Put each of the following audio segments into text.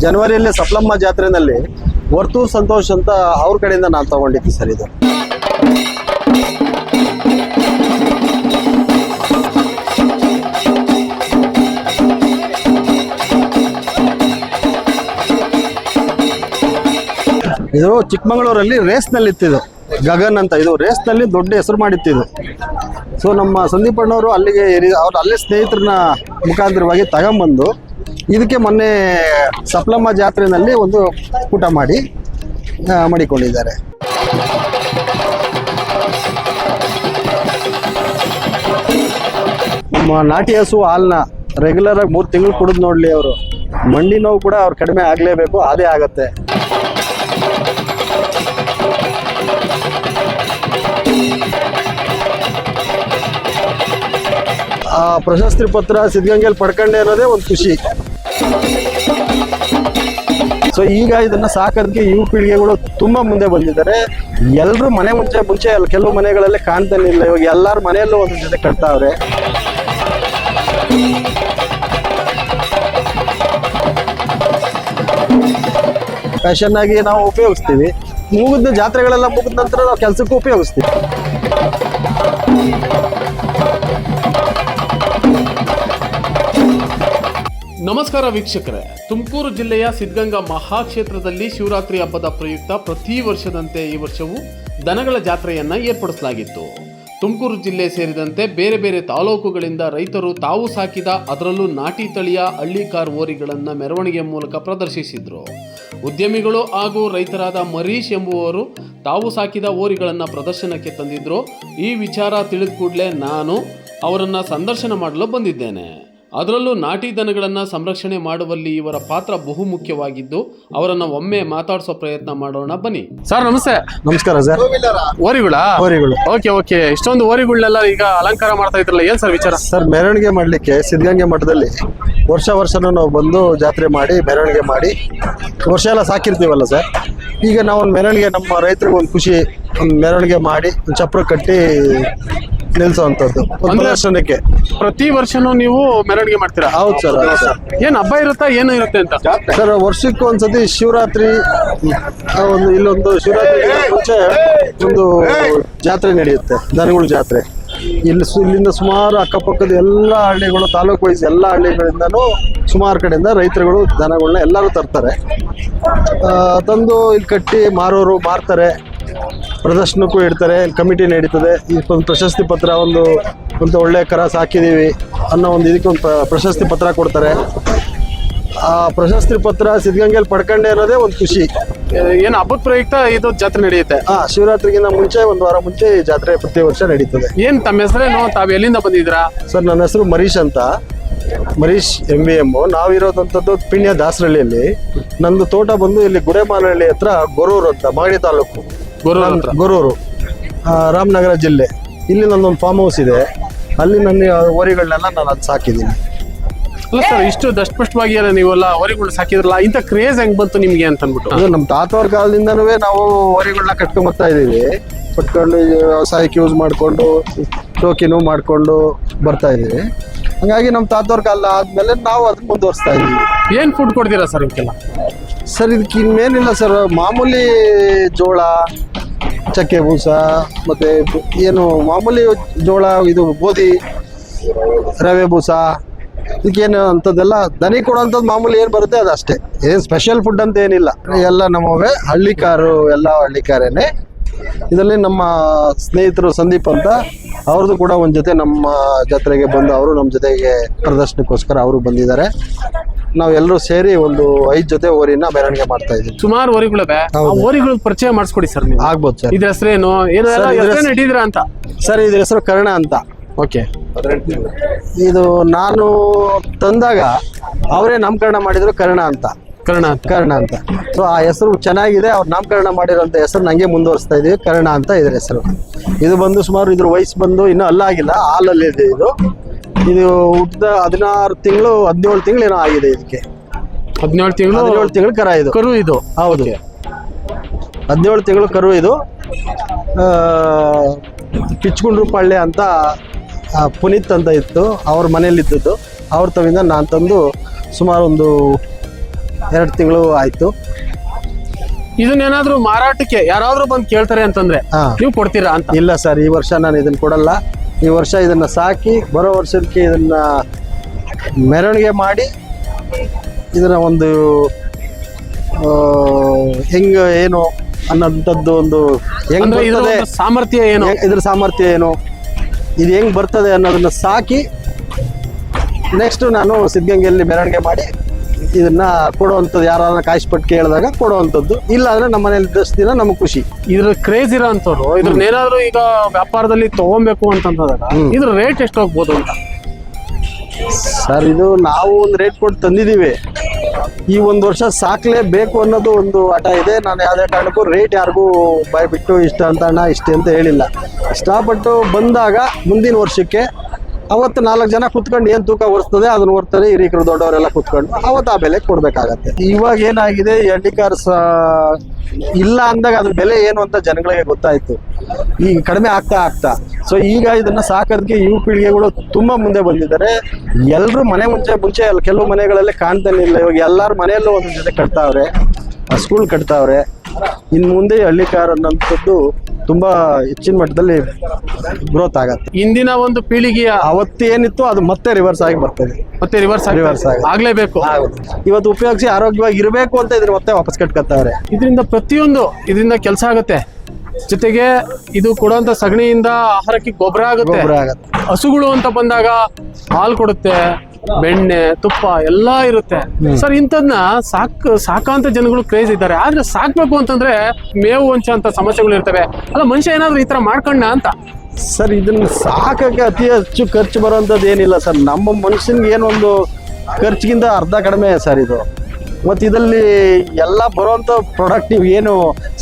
ಜನವರಿಯಲ್ಲಿ ಸಪ್ಲಮ್ಮ ಜಾತ್ರೆನಲ್ಲಿ ವರ್ತೂರ್ ಸಂತೋಷ್ ಅಂತ ಅವ್ರ ಕಡೆಯಿಂದ ನಾನು ತಗೊಂಡಿದ್ದೆ ಸರ್ ಇದು. ಇದು ಚಿಕ್ಕಮಗಳೂರಲ್ಲಿ ರೇಸ್ನಲ್ಲಿ ಇತ್ತಿದು ಗಗನ್ ಅಂತ. ಇದು ರೇಸ್ನಲ್ಲಿ ದೊಡ್ಡ ಹೆಸರು ಮಾಡಿತ್ತಿದು ಸೊ ನಮ್ಮ ಸಂದೀಪಣ್ಣವರು ಅಣ್ಣವರು ಅಲ್ಲಿಗೆ ಅವ್ರು ಅಲ್ಲೇ ಸ್ನೇಹಿತರನ್ನ ಮುಖಾಂತರವಾಗಿ ತಗೊಂಬಂದು ಇದಕ್ಕೆ ಮೊನ್ನೆ ಸಪ್ಲಮ್ಮ ಜಾತ್ರೆಯಲ್ಲಿ ಒಂದು ಊಟ ಮಾಡಿ ಮಾಡಿಕೊಂಡಿದ್ದಾರೆ. ನಾಟಿ ಹಸು ಹಾಲ್ನ ರೆಗ್ಯುಲರ್ ಆಗಿ ಮೂರು ತಿಂಗಳು ಕುಡಿದು ನೋಡಲಿ ಅವರು. ಮಂಡಿ ನೋವು ಕೂಡ ಅವ್ರು ಕಡಿಮೆ ಆಗಲೇಬೇಕು, ಅದೇ ಆಗತ್ತೆ. ಆ ಪ್ರಶಸ್ತಿ ಪತ್ರ ಸಿದ್ಧಗಂಗೆಯಲ್ಲಿ ಪಡ್ಕೊಂಡೆ ಅನ್ನೋದೇ ಒಂದು ಖುಷಿ. ಸೊ ಈಗ ಇದನ್ನ ಸಾಕೋದಕ್ಕೆ ಯುವ ಪೀಳಿಗೆಗಳು ತುಂಬಾ ಮುಂದೆ ಬಂದಿದ್ದಾರೆ. ಎಲ್ಲರೂ ಮನೆ ಮುಂಚೆ ಮುಂಚೆ ಕೆಲವು ಮನೆಗಳಲ್ಲಿ ಕಾಣ್ತಾನೆ ಇಲ್ಲ. ಇವಾಗ ಎಲ್ಲರ ಮನೆಯಲ್ಲೂ ಒಂದ್ ಜೊತೆ ಕಟ್ತಾವ್ರೆ. ಫ್ಯಾಷನ್ ಆಗಿ ನಾವು ಉಪಯೋಗಿಸ್ತೀವಿ. ಮುಗಿದ ಜಾತ್ರೆಗಳೆಲ್ಲ ಮುಗಿದ ನಂತರ ನಾವು ಕೆಲಸಕ್ಕೂ ಉಪಯೋಗಿಸ್ತೀವಿ. ನಮಸ್ಕಾರ ವೀಕ್ಷಕರೇ. ತುಮಕೂರು ಜಿಲ್ಲೆಯ ಸಿದ್ಧಗಂಗಾ ಮಹಾಕ್ಷೇತ್ರದಲ್ಲಿ ಶಿವರಾತ್ರಿ ಹಬ್ಬದ ಪ್ರಯುಕ್ತ ಪ್ರತಿ ವರ್ಷದಂತೆ ಈ ವರ್ಷವೂ ದನಗಳ ಜಾತ್ರೆಯನ್ನು ಏರ್ಪಡಿಸಲಾಗಿತ್ತು. ತುಮಕೂರು ಜಿಲ್ಲೆ ಸೇರಿದಂತೆ ಬೇರೆ ಬೇರೆ ತಾಲೂಕುಗಳಿಂದ ರೈತರು ತಾವು ಸಾಕಿದ ಅದರಲ್ಲೂ ನಾಟಿ ತಳಿಯ ಹಳ್ಳಿಕಾರ್ ಓರಿಗಳನ್ನು ಮೆರವಣಿಗೆ ಮೂಲಕ ಪ್ರದರ್ಶಿಸಿದ್ರು. ಉದ್ಯಮಿಗಳು ಹಾಗೂ ರೈತರಾದ ಮರೀಶ್ ಎಂಬುವರು ತಾವು ಸಾಕಿದ ಓರಿಗಳನ್ನು ಪ್ರದರ್ಶನಕ್ಕೆ ತಂದಿದ್ದರು ಈ ವಿಚಾರ ತಿಳಿದ ಕೂಡಲೇ ನಾನು ಅವರನ್ನು ಸಂದರ್ಶನ ಮಾಡಲು ಬಂದಿದ್ದೇನೆ. ಅದರಲ್ಲೂ ನಾಟಿ ದನಗಳನ್ನು ಸಂರಕ್ಷಣೆ ಮಾಡುವಲ್ಲಿ ಇವರ ಪಾತ್ರ ಬಹುಮುಖ್ಯವಾಗಿದ್ದು ಅವರನ್ನು ಒಮ್ಮೆ ಮಾತಾಡಿಸೋ ಪ್ರಯತ್ನ ಮಾಡೋಣ ಬನ್ನಿ. ಸರ್ ನಮಸ್ತೆ. ನಮಸ್ಕಾರ ಸರ್. ಓರಿಗಳ? ಹೋರಿಗಳು ಓಕೆ ಓಕೆ. ಇಷ್ಟೊಂದು ಓರಿಗಳನ್ನೆಲ್ಲ ಈಗ ಅಲಂಕಾರ ಮಾಡ್ತಾ ಇದ್ರಲ್ಲ ಏನ್ ಸರ್ ವಿಚಾರ? ಸರ್ ಮೆರವಣಿಗೆ ಮಾಡಲಿಕ್ಕೆ ಸಿದ್ಧಗಂಗೆ ಮಠದಲ್ಲಿ ವರ್ಷ ವರ್ಷನೂ ನಾವು ಬಂದು ಜಾತ್ರೆ ಮಾಡಿ ಮೆರವಣಿಗೆ ಮಾಡಿ ವರ್ಷ ಎಲ್ಲ ಸಾಕಿರ್ತೀವಲ್ಲ ಸರ್? ಈಗ ನಾವು ಒಂದು ಮೆರವಣಿಗೆ ನಮ್ಮ ರೈತರಿಗೆ ಒಂದು ಖುಷಿ ಒಂದು ಮೆರವಣಿಗೆ ಮಾಡಿ ಒಂದು ಚಪ್ರ ಕಟ್ಟಿ ನಿಲ್ಸೋವಂಥದ್ದು ಒಂದು ಅಂದ್ರೆ- ಪ್ರತಿ ವರ್ಷನೂ ನೀವು ಮೆರವಣಿಗೆ ಮಾಡ್ತೀರಾ? ಹೌದು ಸರ್ ಹೌದು ಸರ್. ಏನ್ ಹಬ್ಬ ಇರುತ್ತಾ ಏನು ಇರುತ್ತೆ ಅಂತ? ಸರ್ ವರ್ಷಕ್ಕೆ ಒಂದ್ಸತಿ ಶಿವರಾತ್ರಿ ಆ, ಒಂದು ಇಲ್ಲೊಂದು ಶಿವರಾತ್ರಿ ಮುಂಚೆ ಒಂದು ಜಾತ್ರೆ ನಡೆಯುತ್ತೆ ದನಗಳ ಜಾತ್ರೆ. ಇಲ್ಲಿ ಸು- ಇಲ್ಲಿಂದ ಸುಮಾರು ಅಕ್ಕಪಕ್ಕದ ಎಲ್ಲ ಹಳ್ಳಿಗಳು ತಾಲೂಕು ವೈಸ್ ಎಲ್ಲ ಹಳ್ಳಿಗಳಿಂದನೂ ಸುಮಾರು ಕಡೆಯಿಂದ ರೈತರುಗಳು ದನಗಳನ್ನ ಎಲ್ಲರೂ ತರ್ತಾರೆ. ಆ, ತಂದು ಇಲ್ಲಿ ಕಟ್ಟಿ ಮಾರೋರು ಮಾರ್ತಾರೆ. ಪ್ರದರ್ಶನಕ್ಕೂ ಇಡ್ತಾರೆ ಕಮಿಟಿ ನಡೀತದೆ. ಒಂದು ಪ್ರಶಸ್ತಿ ಪತ್ರ ಒಂದು ಒಂದು ಒಳ್ಳೆ ಕರ ಹಾಕಿದ್ದೀವಿ ಅನ್ನೋ ಒಂದು ಇದಕ್ಕೆ ಒಂದು ಪ್ರಶಸ್ತಿ ಪತ್ರ ಕೊಡ್ತಾರೆ. ಆ ಪ್ರಶಸ್ತಿ ಪತ್ರ ಸಿದ್ಧಗಂಗೆಯಲ್ಲಿ ಪಡ್ಕೊಂಡೆ ಅನ್ನೋದೇ ಒಂದು ಖುಷಿ. ಏನು ಹಬ್ಬದ ಪ್ರಯುಕ್ತ ಇದು ಜಾತ್ರೆ ನಡೆಯುತ್ತೆ? ಆ ಶಿವರಾತ್ರಿಗಿಂತ ಮುಂಚೆ ಒಂದು ವಾರ ಮುಂಚೆ ಈ ಜಾತ್ರೆ ಪ್ರತಿ ವರ್ಷ ನಡೀತದೆ. ಏನು ತಮ್ಮ ಹೆಸರೇನು? ತಾವು ಎಲ್ಲಿಂದ ಬಂದಿದ್ದೀರಾ? ಸರ್ ನನ್ನ ಹೆಸರು ಮರೀಶ್ ಅಂತ. ಮರೀಶ್ ಎಂ ವಿ ಎಂ ನಾವಿರೋದಂಥದ್ದು ಪಿಣ್ಯ ದಾಸರಳ್ಳಿಯಲ್ಲಿ. ನಂದು ತೋಟ ಬಂದು ಇಲ್ಲಿ ಗುಡೆಮಾನಹಳ್ಳಿ ಹತ್ರ ಗೊರೂರು ಅಂತ ಮಾಗಡಿ ತಾಲೂಕು. ಗೊರೂರು ರಾಮನಗರ ಜಿಲ್ಲೆ. ಇಲ್ಲಿ ನಂದೊಂದು ಫಾರ್ಮ್ ಹೌಸ್ ಇದೆ. ಅಲ್ಲಿ ನನ್ನ ಹೊರಿಗಳನ್ನೆಲ್ಲ ನಾನು ಅದು ಸಾಕಿದ್ದೀನಿ. ಅಲ್ಲ ಸರ್ ಇಷ್ಟು ದಷ್ಟಪಷ್ಟವಾಗಿ ಎಲ್ಲ ನೀವೆಲ್ಲ ಹೊರಿಗಳು ಸಾಕಿದ್ರಲ್ಲ ಇಂಥ ಕ್ರೇಜ್ ಹೆಂಗೆ ಬಂತು ನಿಮಗೆ ಅಂತ ಅಂದ್ಬಿಟ್ಟು ಅದು ನಮ್ಮ ತಾತವ್ರ ಕಾಲದಿಂದನೂ ನಾವು ಹೊರಿಗಳನ್ನ ಕಟ್ಕೊಂಡು ಬರ್ತಾ ಇದ್ದೀವಿ. ಕಟ್ಕೊಂಡು ವ್ಯವಸಾಯಕ್ಕೆ ಯೂಸ್ ಮಾಡಿಕೊಂಡು ಟೋಕಿನೂ ಮಾಡಿಕೊಂಡು ಬರ್ತಾ ಇದೀವಿ ಹಂಗಾಗಿ ನಮ್ಮ ತಾತವ್ರ ಕಾಲ ಆದ್ಮೇಲೆ ನಾವು ಅದನ್ನ ಮುಂದುವರಿಸ್ತಾ ಇದೀವಿ. ಏನ್ ಫುಡ್ ಕೊಡ್ತೀರಾ ಸರ್ ಇದಕ್ಕೆಲ್ಲ ಸರ್ ಇದಕ್ಕೆ ಇನ್ನೇನಿಲ್ಲ ಸರ್ ಮಾಮೂಲಿ ಜೋಳ ಚಕ್ಕೆ ಬೂಸ ಮತ್ತೆ ಏನು ಮಾಮೂಲಿ ಜೋಳ ಇದು ಗೋಧಿ ರವೆ ಬೂಸ ಇದಕ್ಕೇನು ಅಂಥದ್ದೆಲ್ಲ ದನಿ ಕೊಡೋಂಥದ್ದು ಮಾಮೂಲಿ ಏನು ಬರುತ್ತೆ ಅದು ಅಷ್ಟೇ. ಏನು ಸ್ಪೆಷಲ್ ಫುಡ್ ಅಂತ ಏನಿಲ್ಲ. ಎಲ್ಲ ನಮ್ಮವೇ ಹಳ್ಳಿ ಕಾರು ಎಲ್ಲ ಹಳ್ಳಿ ಕಾರೇನೆ ಇದರಲ್ಲಿ ನಮ್ಮ ಸ್ನೇಹಿತರು ಸಂದೀಪ್ ಅಂತ ಅವ್ರದ್ದು ಕೂಡ ಒಂದ್ ಜೊತೆ ನಮ್ಮ ಜಾತ್ರೆಗೆ ಬಂದು ಅವರು ನಮ್ಮ ಜೊತೆಗೆ ಪ್ರದರ್ಶನಕ್ಕೋಸ್ಕರ ಅವರು ಬಂದಿದ್ದಾರೆ. ನಾವೆಲ್ಲರೂ ಸೇರಿ ಒಂದು ಐದು ಜೊತೆ ಓರಿನ ಮೆರವಣಿಗೆ ಮಾಡ್ತಾ ಇದ್ದೀವಿ. ಸುಮಾರು ಓರಿಗಳಿವೆ ಆ ಹೌದು. ಓರಿಗಳ ಪರಿಚಯ ಮಾಡಿಸ್ಕೊಡಿ ಸರ್ ನೀವು. ಆಗ್ಬೋದು ಸರ್. ಇದ್ರ ಹೆಸರು ಏನು ಇದ್ರ ಹೆಸರೇನು ಇಟ್ಟಿದ್ರ ಅಂತ? ಸರ್ ಇದ್ರ ಹೆಸರು ಕರ್ಣ ಅಂತ. ಓಕೆ. ಇದು ನಾನು ತಂದಾಗ ಅವರೇ ನಾಮಕರಣ ಮಾಡಿದ್ರು ಕರ್ಣ ಅಂತ. ಕರ್ಣ ಅಂತ. ಕರ್ಣ ಅಂತ. ಸೊ ಆ ಹೆಸರು ಚೆನ್ನಾಗಿದೆ ಅವ್ರು ನಾಮಕರಣ ಮಾಡಿರೋಂಥ ಹೆಸರು ನಂಗೆ ಮುಂದುವರಿಸ್ತಾ ಇದೀವಿ. ಕರ್ಣ ಅಂತ ಇದ್ರ ಹೆಸರು. ಇದು ಬಂದು ಸುಮಾರು ಇದ್ರ ವಯಸ್ಸು ಬಂದು ಇನ್ನೂ ಅಲ್ಲಾಗಿಲ್ಲ ಹಾಲಲ್ಲಿ ಇದೆ ಇದು. ಇದು ಹುಟ್ಟಿದ ಹದಿನಾರು ತಿಂಗಳು ಹದಿನೇಳು ತಿಂಗಳು ಏನೋ ಆಗಿದೆ ಇದಕ್ಕೆ. ಹದಿನೇಳು ತಿಂಗಳು ಹದಿನೇಳು ತಿಂಗಳು ಕರ ಇದು. ಕರು ಇದು. ಹೌದು. ಹದಿನೇಳು ತಿಂಗಳು ಕರು ಇದು. ಆ, ಪಿಚ್ಗುಂಡ್ರು ಪಾಳ್ಯ ಅಂತ ಪುನೀತ್ ಅಂತ ಇತ್ತು. ಅವ್ರ ಮನೇಲಿ ಇದ್ದದ್ದು ಅವ್ರ ತವಿಂದ ನಾನು ತಂದು ಸುಮಾರು ಒಂದು ಎರಡು ತಿಂಗಳು ಆಯ್ತು. ಇದನ್ನೇನಾದ್ರೂ ಮಾರಾಟಕ್ಕೆ ಯಾರಾದ್ರೂ ಬಂದು ಕೇಳ್ತಾರೆ ಅಂತಂದ್ರೆ ಹಾ. ನೀವು ಕೊಡ್ತೀರಾ ಅಂತ? ಇಲ್ಲ ಸರ್ ಈ ವರ್ಷ ನಾನು ಇದನ್ನ ಕೊಡಲ್ಲ. ಈ ವರ್ಷ ಇದನ್ನ ಸಾಕಿ ಬರೋ ವರ್ಷಕ್ಕೆ ಇದನ್ನ ಮೆರವಣಿಗೆ ಮಾಡಿ ಇದನ್ನ ಒಂದು ಆ, ಹೆಂಗ ಏನು ಅನ್ನೋಂಥದ್ದು ಒಂದು ಹೆಂಗ್ ಅಂದ್ರೆ ಇದ್ರ ಬರ್ತದೆ ಒಂದು ಸಾಮರ್ಥ್ಯ ಏನು? ಹೆ- ಇದ್ರ ಸಾಮರ್ಥ್ಯ ಏನು? ಇದು ಹೆಂಗ್ ಬರ್ತದೆ ಅನ್ನೋದನ್ನ ಸಾಕಿ ನೆಕ್ಸ್ಟ್ ನಾನು ಸಿದ್ಧಗಂಗೆಯಲ್ಲಿ ಮೆರವಣಿಗೆ ಮಾಡಿ ಇದನ್ನ ಕೊಡುವಂಥದ್ದು ಯಾರನ್ನ ಕಾಯಿಸ್ಪಟ್ಟು ಕೇಳಿದಾಗ ಕೊಡುವಂಥದ್ದು. ಇಲ್ಲ ಅಂದ್ರೆ ನಮ್ಮ ಮನೇಲಿ ದಿನ ನಮಗೆ ಖುಷಿ. ಇದ್ರ ಕ್ರೇಜ್ ಇರೋ ಅಂತವ್ರು ಇದ್ರನ್ನೇನಾದ್ರೂ ಈಗ ವ್ಯಾಪಾರದಲ್ಲಿ ತಗೊಬೇಕು ಅಂತಂದಾಗ ಇದ್ರ ರೇಟ್ ಎಷ್ಟು ಹೋಗ್ಬೋದು ಅಂತ? ಸರ್ ಇದು ನಾವು ಒಂದು ರೇಟ್ ಕೊಟ್ಟು ತಂದಿದ್ದೀವಿ. ಈ ಒಂದು ವರ್ಷ ಸಾಕಲೇಬೇಕು ಅನ್ನೋದು ಒಂದು ಆಟ ಇದೆ. ನಾನು ಯಾವುದೇ ಕಾರಣಕ್ಕೂ ರೇಟ್ ಯಾರಿಗೂ ಬಿಟ್ಟು ಇಷ್ಟ ಅಂತ ಅಣ್ಣ ಇಷ್ಟೇ ಅಂತ ಹೇಳಿಲ್ಲ. ಇಷ್ಟಪಟ್ಟು ಬಂದಾಗ ಮುಂದಿನ ವರ್ಷಕ್ಕೆ ಅವತ್ತು ನಾಲ್ಕು ಜನ ಕುತ್ಕೊಂಡು ಏನು ತೂಕ ಹೊರಿಸ್ತದೆ ಅದನ್ನ ಹೊರ್ತಾರೆ ಹಿರಿಕರು ದೊಡ್ಡವರೆಲ್ಲ ಕುತ್ಕೊಂಡು ಅವತ್ತು ಆ ಬೆಲೆ ಕೊಡಬೇಕಾಗತ್ತೆ. ಇವಾಗ ಏನಾಗಿದೆ ಈ ಕಾರ್ಸ್ ಇಲ್ಲ ಅಂದಾಗ ಅದ್ರ ಬೆಲೆ ಏನು ಅಂತ ಜನಗಳಿಗೆ ಗೊತ್ತಾಯ್ತು. ಈಗ ಕಡಿಮೆ ಆಗ್ತಾ ಆಗ್ತಾ. ಸೊ ಈಗ ಇದನ್ನ ಸಾಕೋದಕ್ಕೆ ಯುವ ಪೀಳಿಗೆಗಳು ತುಂಬಾ ಮುಂದೆ ಬಂದಿದ್ದಾರೆ. ಎಲ್ಲರೂ ಮನೆ ಮುಂಚೆ ಮುಂಚೆ ಕೆಲವು ಮನೆಗಳಲ್ಲಿ ಕಾಣ್ತಾನೆ ಇಲ್ಲ. ಇವಾಗ ಎಲ್ಲರ ಮನೆಯಲ್ಲೂ ಒಂದು ಜೊತೆ ಕಟ್ತಾವ್ರೆ ಸ್ಕೂಲ್ ಕಟ್ತಾವ್ರೆ. ಇನ್ನು ಮುಂದೆ ಹಳ್ಳಿ ಕಾರ್ ಅನ್ನೋಂಥದ್ದು ತುಂಬಾ ಹೆಚ್ಚಿನ ಮಟ್ಟದಲ್ಲಿ ಗ್ರೋತ್ ಆಗತ್ತೆ. ಇಂದಿನ ಒಂದು ಪೀಳಿಗೆಯ ಅವತ್ತು ಏನಿತ್ತು ಅದು ಮತ್ತೆ ರಿವರ್ಸ್ ಆಗಿ ಬರ್ತದೆ. ಮತ್ತೆ ರಿವರ್ಸ್ ರಿವರ್ಸ್ ಆಗಿ ಆಗ್ಲೇಬೇಕು. ಇವತ್ತು ಉಪಯೋಗಿಸಿ ಆರೋಗ್ಯವಾಗಿ ಇರಬೇಕು ಅಂತ ಇದ್ರ ಮತ್ತೆ ವಾಪಸ್ ಕಟ್ಕೊತಾವ್ರೆ ಇದರಿಂದ ಪ್ರತಿಯೊಂದು ಇದರಿಂದ ಕೆಲಸ ಆಗುತ್ತೆ. ಜೊತೆಗೆ ಇದು ಕೊಡುವಂತ ಸಗಣಿಯಿಂದ ಆಹಾರಕ್ಕೆ ಗೊಬ್ಬರ ಆಗುತ್ತೆ. ಗೊಬ್ಬರ ಆಗತ್ತೆ. ಹಸುಗಳು ಅಂತ ಬಂದಾಗ ಹಾಲು ಕೊಡುತ್ತೆ ಬೆಣ್ಣೆ ತುಪ್ಪ ಎಲ್ಲಾ ಇರುತ್ತೆ. ಸರ್ ಇಂಥದ್ನ ಸಾಕ್ ಸಾಕಾಂತ ಜನಗಳು ಕ್ರೇಜ್ ಇದ್ದಾರೆ. ಆದ್ರೆ ಸಾಕ್ಬೇಕು ಅಂತಂದ್ರೆ ಮೇವು ಹಂಚ ಅಂತ ಸಮಸ್ಯೆಗಳು ಇರ್ತವೆ. ಅಲ್ಲ ಮನುಷ್ಯ ಏನಾದ್ರೂ ಈ ತರ ಮಾಡ್ಕೊಂಡ ಅಂತ? ಸರ್ ಇದನ್ನ ಸಾಕಕ್ಕೆ ಅತಿ ಹೆಚ್ಚು ಖರ್ಚು ಬರೋಂಥದ್ದು ಏನಿಲ್ಲ ಸರ್. ನಮ್ಮ ಮನುಷ್ಯನ್ಗೆ ಏನೊಂದು ಖರ್ಚಿಗಿಂತ ಅರ್ಧ ಕಡಿಮೆ ಸರ್ ಇದು. ಮತ್ತು ಇದರಲ್ಲಿ ಎಲ್ಲ ಬರುವಂಥ ಪ್ರಾಡಕ್ಟ್ ನೀವು ಏನು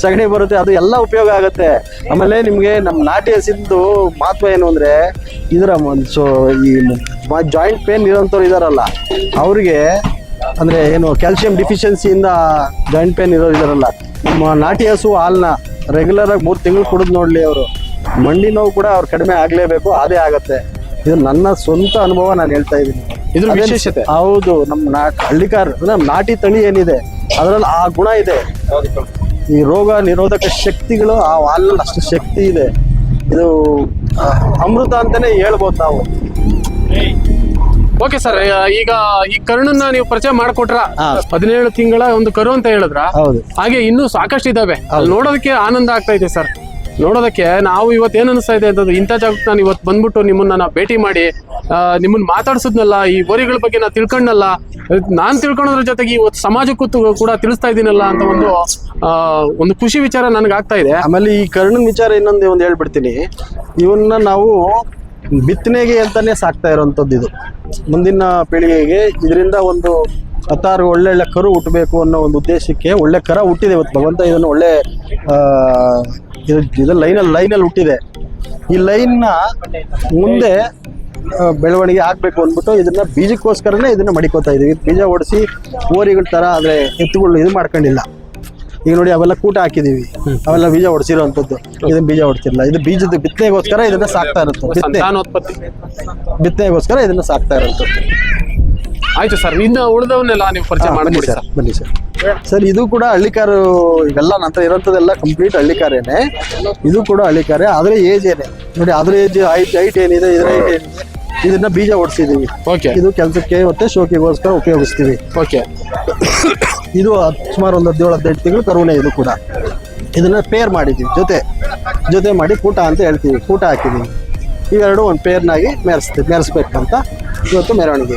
ಸಗಣಿ ಬರುತ್ತೆ, ಅದು ಎಲ್ಲ ಉಪಯೋಗ ಆಗುತ್ತೆ. ಆಮೇಲೆ ನಿಮಗೆ ನಮ್ಮ ನಾಟಿ ಹಸಿದ್ದು ಮಹತ್ವ ಏನು ಅಂದರೆ, ಇದರ ಸೊ ಈ ಜಾಯಿಂಟ್ ಪೇನ್ ಇರೋಂಥವ್ರು ಇದಾರಲ್ಲ, ಅವ್ರಿಗೆ ಅಂದರೆ ಏನು ಕ್ಯಾಲ್ಸಿಯಂ ಡಿಫಿಷಿಯನ್ಸಿಯಿಂದ ಜಾಯಿಂಟ್ ಪೇನ್ ಇರೋರು ಇದಾರಲ್ಲ, ನಮ್ಮ ನಾಟಿ ಹಸು ಹಾಲನ್ನ ರೆಗ್ಯುಲರ್ ಆಗಿ ಮೂರು ತಿಂಗಳು ಕುಡಿದು ನೋಡಲಿ ಅವರು ಮಂಡಿ ನೋವು ಕೂಡ ಅವ್ರು ಕಡಿಮೆ ಆಗಲೇಬೇಕು ಅದೇ ಆಗುತ್ತೆ. ಇದು ನನ್ನ ಸ್ವಂತ ಅನುಭವ ನಾನು ಹೇಳ್ತಾ ಇದ್ದೀನಿ. ಇದ್ರ ವಿಶೇಷತೆ. ಹೌದು ನಮ್ಮ ನಾಟ್ ಹಳ್ಳಿಕಾರ್ ನಮ್ಮ ನಾಟಿ ತಳಿ ಏನಿದೆ ಅದರಲ್ಲಿ ಆ ಗುಣ ಇದೆ. ಈ ರೋಗ ನಿರೋಧಕ ಶಕ್ತಿಗಳು ಆ ಹಾಲಲ್ಲಿ ಅಷ್ಟು ಶಕ್ತಿ ಇದೆ. ಇದು ಅಮೃತ ಅಂತಾನೆ ಹೇಳ್ಬೋದು ನಾವು. ಓಕೆ ಸರ್ ಈಗ ಈ ಕರುಣನ್ನ ನೀವು ಪರಿಚಯ ಮಾಡಿಕೊಟ್ರ. ಹದಿನೇಳು ತಿಂಗಳ ಒಂದು ಕರು ಅಂತ ಹೇಳಿದ್ರ? ಹೌದು. ಹಾಗೆ ಇನ್ನೂ ಸಾಕಷ್ಟು ಇದಾವೆ ಅಲ್ಲಿ ನೋಡೋದಕ್ಕೆ ಆನಂದ ಆಗ್ತಾ ಇದೆ ಸರ್. ನೋಡೋದಕ್ಕೆ ನಾವು ಇವತ್ತು ಏನು ಅನಿಸ್ತಾ ಇದೆ ಅಂತಂದ್ರೆ ಇಂಥ ಜಾಗಕ್ಕೆ ನಾನು ಇವತ್ತು ಬಂದ್ಬಿಟ್ಟು ನಿಮ್ಮನ್ನ ನಾ ಭೇಟಿ ಮಾಡಿ ನಿಮ್ಮನ್ನು ಮಾತಾಡ್ಸಿದ್ನಲ್ಲ, ಈ ಬೋರಿಗಳ ಬಗ್ಗೆ ನಾನು ತಿಳ್ಕೊಂಡಲ್ಲ ನಾನು ತಿಳ್ಕೊಳೋದ್ರ ಜೊತೆಗೆ ಇವತ್ತು ಸಮಾಜಕ್ಕೂ ಕೂಡ ತಿಳಿಸ್ತಾ ಇದ್ದೀನಲ್ಲ ಅಂತ ಒಂದು ಒಂದು ಖುಷಿ ವಿಚಾರ ನನಗೆ ಆಗ್ತಾ ಇದೆ. ಆಮೇಲೆ ಈ ಕರ್ಣನ ವಿಚಾರ ಇನ್ನೊಂದು ಒಂದು ಹೇಳ್ಬಿಡ್ತೀನಿ. ಇವನ್ನ ನಾವು ಬಿತ್ತನೆಗೆ ಅಂತಾನೆ ಸಾಕ್ತಾ ಇರೋಂಥದ್ದು ಇದು. ಮುಂದಿನ ಪೀಳಿಗೆಗೆ ಇದರಿಂದ ಒಂದು ಹತ್ತಾರು ಒಳ್ಳೆ ಕರು ಹುಟ್ಟಬೇಕು ಅನ್ನೋ ಒಂದು ಉದ್ದೇಶಕ್ಕೆ ಒಳ್ಳೆ ಕರ ಹುಟ್ಟಿದೆ ಇವತ್ತು ಭಗವಂತ. ಇದನ್ನು ಒಳ್ಳೆ ಇದು ಇದು ಲೈನಲ್ಲಿ ಲೈನಲ್ಲಿ ಹುಟ್ಟಿದೆ. ಈ ಲೈನ್ನ ಮುಂದೆ ಬೆಳವಣಿಗೆ ಆಗಬೇಕು ಅಂದ್ಬಿಟ್ಟು ಇದನ್ನ ಬೀಜಕ್ಕೋಸ್ಕರನೇ ಇದನ್ನ ಮಡಿಕೋತಾ ಇದೀವಿ. ಬೀಜ ಓಡಿಸಿ ಓರಿಗಳ ಥರ ಆದರೆ ಎತ್ತುಗಳು ಇದು ಮಾಡ್ಕೊಂಡಿಲ್ಲ. ಈಗ ನೋಡಿ ಅವೆಲ್ಲ ಕೂಟ ಹಾಕಿದೀವಿ. ಅವೆಲ್ಲ ಬೀಜ ಹೊಡ್ಸಿರೋಂಥದ್ದು ಇದನ್ನ ಬೀಜ ಹೊಡ್ತಿರಲ್ಲ ಇದು ಬೀಜದ ಬಿತ್ತನೆಗೋಸ್ಕರ ಇದನ್ನ ಸಾಕ್ತಾ ಇರುತ್ತೆ ಬಿತ್ತನೆಗೋಸ್ಕರ ಇದನ್ನ ಸಾಕ್ತಾ ಇರೋಂಥದ್ದು ಆಯ್ತು ಸರ್ ಇನ್ನು ಉಳಿದವನ್ನೆಲ್ಲ ನೀವು ಪರಿಚಯ ಬನ್ನಿ ಮಾಡ್ಕೊಡಿ ಸರ್ ಬನ್ನಿ ಸರ್. ಸರ್ ಇದು ಕೂಡ ಹಳ್ಳಿಕಾರು ಇವೆಲ್ಲ ನಂತರ ಇರೋಂಥದ್ದೆಲ್ಲ ಕಂಪ್ಲೀಟ್ ಹಳ್ಳಿಕಾರೇನೆ. ಇದು ಕೂಡ ಹಳ್ಳಿಕಾರೆ ಆದ್ರೆ ಏಜ್ ಏನೇ. ನೋಡಿ ಅದ್ರ ಏಜ್ ಹೈಟ್ ಹೈಟ್ ಏನಿದೆ ಇದ್ರ ಹೈಟ್ ಏನಿದೆ. ಇದನ್ನ ಬೀಜ ಹೊಡ್ಸಿದೀವಿ ಓಕೆ ಇದು ಕೆಲಸಕ್ಕೆ ಮತ್ತೆ ಶೋಕಿಗೋಸ್ಕರ ಉಪಯೋಗಿಸ್ತೀವಿ. ಓಕೆ ಇದು ಹತ್- ಸುಮಾರು ಒಂದು ಹದಿನೇಳು ಹದಿನೆಂಟು ತಿಂಗಳು ಕರುಣೆ ಇದು ಕೂಡ. ಇದನ್ನ ಪೇರ್ ಮಾಡಿದ್ದೀವಿ ಜೊತೆ. ಜೊತೆ ಮಾಡಿ ಕೂಟ ಅಂತ ಹೇಳ್ತೀವಿ ಕೂಟ ಹಾಕಿದ್ದೀವಿ ಇವೆರಡು ಒಂದು ಪೇರ್ನಾಗಿ ಮೆರೆಸ್ತೀವಿ ಮೆರೆಸ್ಬೇಕಂತ ಇವತ್ತು ಮೆರವಣಿಗೆ.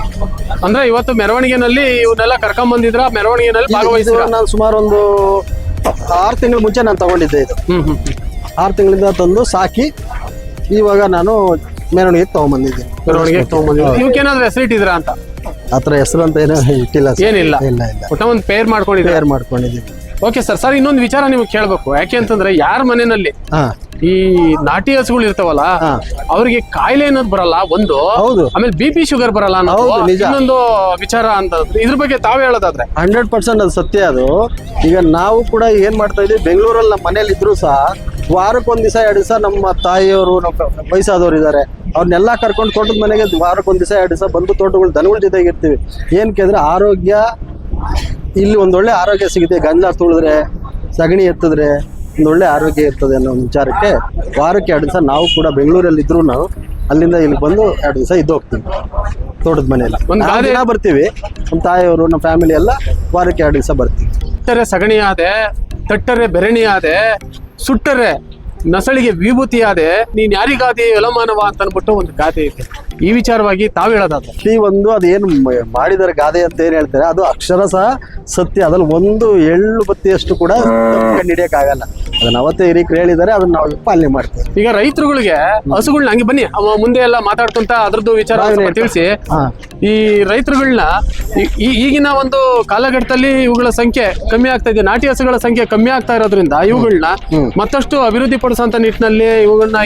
ಅಂದ್ರೆ ಇವತ್ತು ಮೆರವಣಿಗೆನಲ್ಲಿ ಇವನ್ನೆಲ್ಲ ಕರ್ಕೊಂಡ್ ಬಂದಿದ್ರ? ಮೆರವಣಿಗೆನಲ್ಲಿ ಭಾಗವಹಿಸಿದ್ರ? ನಾನು ಸುಮಾರು ಒಂದು ಆರು ತಿಂಗಳ ಮುಂಚೆ ನಾನು ತಗೊಂಡಿದ್ದೆ ಇದು. ಹ್ಮ್ ಹ್ಮ್ ಆರು ತಿಂಗಳಿಂದ ತಂದು ಸಾಕಿ ಇವಾಗ ನಾನು ಮೆರವಣಿಗೆಗೆ ತಗೊಂಬಂದಿದ್ದೀನಿ ಮೆರವಣಿಗೆ ತಗೊಂಡ್ಬಂದಿದ್ರ ಇವಕ್ಕೇನಾದ್ರೂ ಹೆಸರಿಟ್ಟಿದ್ರ ಅಂತ? ಆ ಥರ ಹೆಸರು ಅಂತ ಏನೋ ಇಟ್ಟಿಲ್ಲ ಸರ್. ಏನಿಲ್ಲ. ಇಲ್ಲ ಇಲ್ಲ. ಒಟ್ಟ ಒಂದು ಪೇರ್ ಮಾಡ್ಕೊಂಡಿದ್ದೆ ಪೇರ್ ಮಾಡ್ಕೊಂಡಿದ್ದೀನಿ ಓಕೆ ಸರ್ ಸರ್ ಇನ್ನೊಂದು ವಿಚಾರ ನಿಮ್ಗೆ ಕೇಳಬೇಕು. ಯಾಕೆ ಅಂತಂದ್ರೆ ಯಾರ ಮನೆಯಲ್ಲಿ ಹಾಂ. ಈ ನಾಟಿ ಹಸುಗಳು ಇರ್ತಾವಲ್ಲ. ಅವ್ರಿಗೆ ಕಾಯಿಲೆ ಅನ್ನೋದು ಬರಲ್ಲ ಒಂದು. ಹೌದು. ಆಮೇಲೆ ಬಿ ಪಿ ಶುಗರ್ ಬರಲ್ಲ. ಇನ್ನೊಂದು ವಿಚಾರ ಅಂತ. ಇದ್ರ ಬಗ್ಗೆ ತಾವೇ ಹೇಳೋದಾದ್ರೆ. ಹಂಡ್ರೆಡ್ ಪರ್ಸೆಂಟ್ ಅದು ಸತ್ಯ ಅದು. ಈಗ ನಾವು ಕೂಡ ಏನ್ ಮಾಡ್ತಾ ಇದೀವಿ ಬೆಂಗಳೂರಲ್ಲಿ ನಮ್ಮ ಮನೇಲಿ ಇದ್ರು ಸಹ ವಾರಕ್ಕೆ ಒಂದ್ ದಿವಸ ಎರಡು ದಿವಸ ನಮ್ಮ ತಾಯಿಯವರು ನಮ್ಮ ವಯಸ್ಸಾದವ್ರು ಇದ್ದಾರೆ ಅವ್ರನ್ನೆಲ್ಲ ಕರ್ಕೊಂಡು ತೋಟದ ಮನೆಗೆ ವಾರಕ್ಕೆ ಒಂದ್ ದಿವಸ ಎರಡು ದಿವಸ ಬಂದು ತೋಟಗಳು ದನಗಳ ಜೊತೆಗೆ ಇರ್ತೀವಿ. ಏನ್ ಕೇಳಿದ್ರೆ ಆರೋಗ್ಯ ಇಲ್ಲಿ ಒಂದೊಳ್ಳೆ ಆರೋಗ್ಯ ಸಿಗುತ್ತೆ. ಗಂಜಲ ತುಳಿದ್ರೆ ಸಗಣಿ ಎತ್ತಿದ್ರೆ ಒಂದೊಳ್ಳೆ ಆರೋಗ್ಯ ಇರ್ತದೆ ಅನ್ನೋ ಒಂದು ವಿಚಾರಕ್ಕೆ ವಾರಕ್ಕೆ ಎರಡು ದಿವಸ ನಾವು ಕೂಡ ಬೆಂಗಳೂರಲ್ಲಿ ಇದ್ರು ನಾವು ಅಲ್ಲಿಂದ ಇಲ್ಲಿ ಬಂದು ಎರಡು ದಿವಸ ಇದ್ದು ಹೋಗ್ತೀವಿ ತೋಟದ ಮನೆಯಲ್ಲ. ಒಂದು ದಿನ ಬರ್ತೀವಿ. ನಮ್ಮ ತಾಯಿಯವರು ನಮ್ಮ ಫ್ಯಾಮಿಲಿ ಎಲ್ಲ ವಾರಕ್ಕೆ ಎರಡು ದಿವಸ ಬರ್ತೀವಿ. ತಟ್ಟರೆ ಸಗಣಿ ಆದೆ ತಟ್ಟರೆ ಬೆರಣಿ ಆದೆ ಸುಟ್ಟರೆ ನಸಳಿಗೆ ವಿಭೂತಿ ಆದೆ ನೀನ್ ಯಾರಿಗಾದೆ ಯಲಮಾನವ ಅಂತ ಅನ್ಬಿಟ್ಟು ಒಂದು ಗಾದೆ ಇದೆ. ಈ ವಿಚಾರವಾಗಿ ತಾವು ಹೇಳೋದಾದ್ರೆ ಈ ಒಂದು ಅದೇನು ಮಾಡಿದರೆ ಗಾದೆ ಅಂತ ಏನ್ ಹೇಳ್ತಾರೆ ಅದು ಅಕ್ಷರ ಸಹ ಸತ್ಯ ಅದ್ರಲ್ಲಿ ಒಂದು ಎಳ್ಳು ಬತ್ತಿಯಷ್ಟು ಕೂಡ ಕಂಡಿಡಿಯಕ್ಕಾಗಲ್ಲ. ಅದನ್ನ ಅವತ್ತೇ ಹಿರಿಕರು ಹೇಳಿದ್ದಾರೆ ಅದನ್ನ ನಾವು ಪಾಲನೆ ಮಾಡ್ತೀವಿ. ಈಗ ರೈತರುಗಳಿಗೆ ಹಸುಗಳನ್ನ ಹಂಗೆ ಬನ್ನಿ ಅವ ಮುಂದೆ ಎಲ್ಲ ಮಾತಾಡ್ಕೊಂತ ಅದ್ರದ್ದು ವಿಚಾರ ತಿಳಿಸಿ. ಈ ರೈತರುಗಳನ್ನ ಈಗಿನ ಒಂದು ಕಾಲಘಟ್ಟದಲ್ಲಿ ಇವುಗಳ ಸಂಖ್ಯೆ ಕಮ್ಮಿ ಆಗ್ತಾ ಇದೆ ನಾಟಿ ಹಸುಗಳ ಸಂಖ್ಯೆ ಕಮ್ಮಿ ಆಗ್ತಾ ಇರೋದ್ರಿಂದ ಇವುಗಳನ್ನ ಮತ್ತಷ್ಟು ಅಭಿವೃದ್ಧಿ ಪಡಿಸುವಂತ ನಿಟ್ಟಿನಲ್ಲಿ ಇವುಗಳನ್ನ